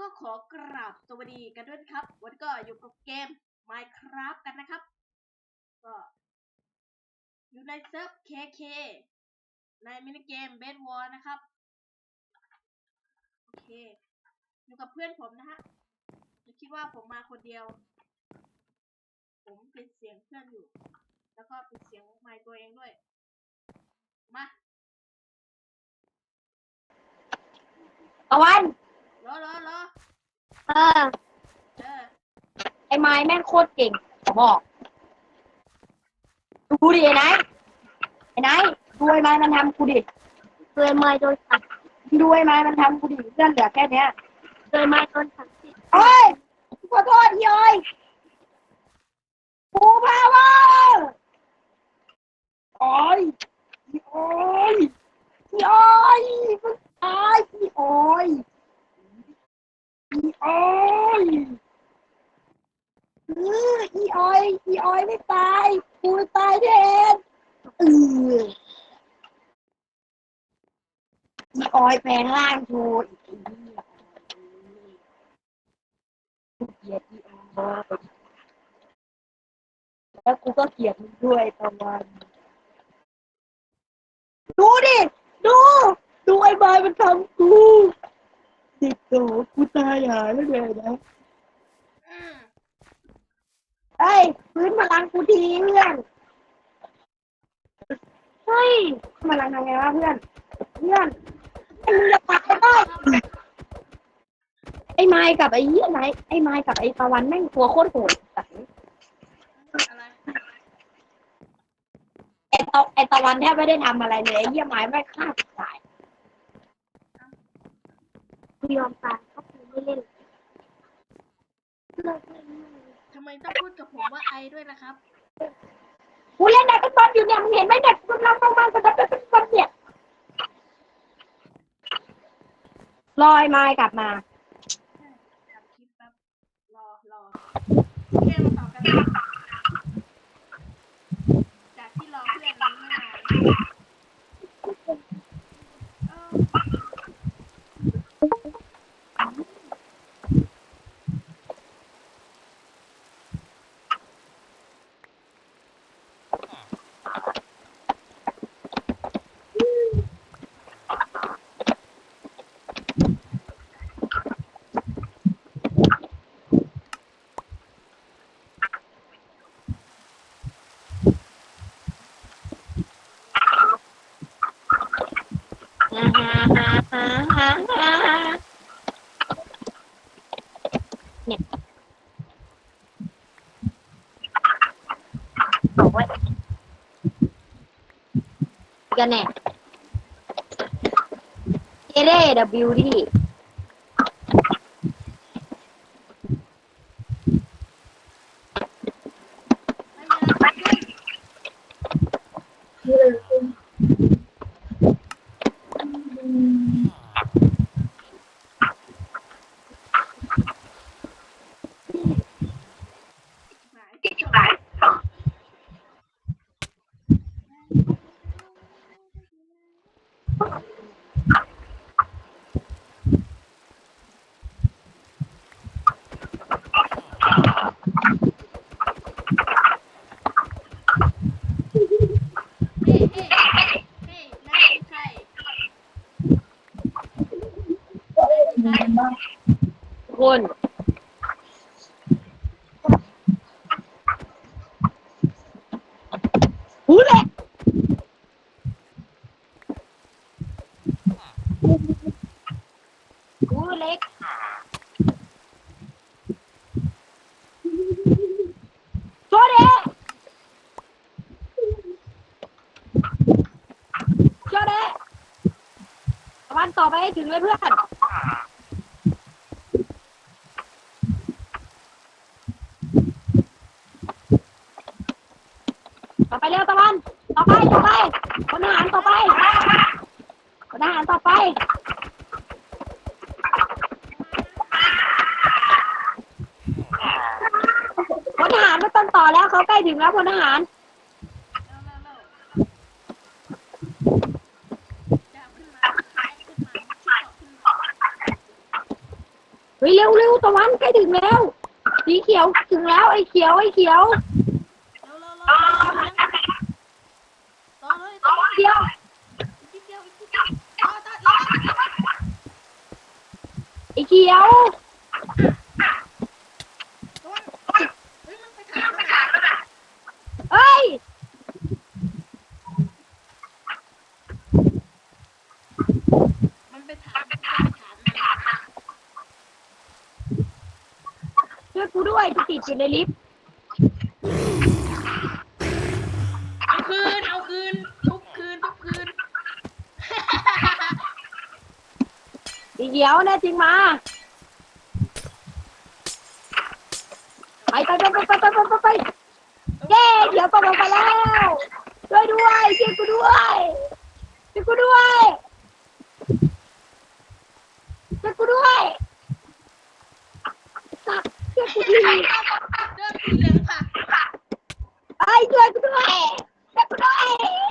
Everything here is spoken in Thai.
ก็ขอกราบสวัสดีกันด้วยครับ วันก็อยู่กับเกม Minecraft กันนะครับ ก็อยู่ในเซิร์ฟ KK ในมินิเกม Bed War นะครับ โอเค อยู่กับเพื่อนผมนะฮะอย่าคิดว่าผมมาคนเดียว ผมปิดเสียงเพื่อนอยู่ แล้วก็ปิดเสียงไมค์ตัวเองด้วย มาตะวัน ออเออไอ้ไม้แม่งโคตรเก่งผมบอก ดูดิไอ้ไนท์ไอ้ไนท์ดูไอ้ไม้มันทำกูดิเคยไม้โดนขัดดูไอ้ไม้มันทำกูดิเพื่อนเหลือแค่เนี้ยเคยไม้โดนขัดสิโอ้ยขอโทษพี่อ้อยปูพาวเวอร์โอ้ยพี่อ้อยพี่อ้อยมึงตายพี่อ้อยพี่อ้อยเอ ออีอ้อยอีอ้อยไม่ตายกูตายแทนเอออีอ้อยแปลงร่างโชว์อีกทีกูเกลียดอีอ้อยแล้วกูก็เกลียดมึงด้วยตะวันดูดิดูดูไอ้บอยมันทำกูเด็กโตกูตายหาแล้วเลยนะ อืม เอ้ ยพื้นพลังกูทีเพื่อนเฮ้ยพลังทำไงวะเพื่อน เพื่อนไอ้มึงจะตายได้ไอ้ไม้กับไอ้เหี้ยไหนไอ้ไม้กับไอ้ตะวันแม่งตัวโคตรโหดสัตว์อะไอ้ตะไอ้ตะวันแทบไม่ได้ทำอะไรเลยไอ้เหี้ยไม้ไม่งฆ่าตายกูยอมตายเพราะกูไม่เล่นเลิกเล่น มต้องพูดกับผมว่าไอด้วยล่ะครับ กูเล่นดักบอลอยู่เนี่ยมึงเห็นไหมเนี่ยกูกำลังลงมากับดักบอลเนี่ยลอไอ้ไม้กลับมา ทำคลิปแป๊บ รอ รอโอเคมาต่อกันนะจากที่รอเพื่อนนี้ไม่นานเออ เนี่ยบอกว่ากันแน่เจเร่ดับบิวดิ ไม่มีอะไรเกิดขึ้น หายจบ เฮ้เฮ้เฮ้นั่นคือใครนั่นคือใคร ทุก คน หูแหละหูเล็กโชว์เดโชว์เดวันต่อไปให้ถึงเลยเพื่อน ต่อไปเร็วตะวัน ต่อไปต่อไปพลทหารต่อไปพลทหารต่อไปพลทหารไม่ต้องต่อแล้วเขาใกล้ถึงแล้วพลทหารเร็วเร็วเร็วเฮ้ยเร็วเร็วตะวันใกล้ถึงแล้ว สีเขียวถึงแล้วไอ้เขียวไอ้เขียว เร็วเร็วเร็วต่อเลยต่อ เขียว อีกนิดเดียวอีกนิดเดียวต่อต่อต่อ ไอ้เขียวเฮ้ยมันไปทางนั้นน่ะเอ้ยมันไปทางมันไปทางมันช่วยกูด้วยกูติดอยู่ในลิฟต์ เขียวแน่จริงมา ไปไปไปไปไปไปไปเย้เขียวกลงไปแล้วช่วยด้วยช่วยกูด้วยช่วยกูด้วยช่วยกูด้วยสักช่วยกูดีเดินเหลืองค่ะไอ้ช่วยกูด้วยช่วยกูด้วย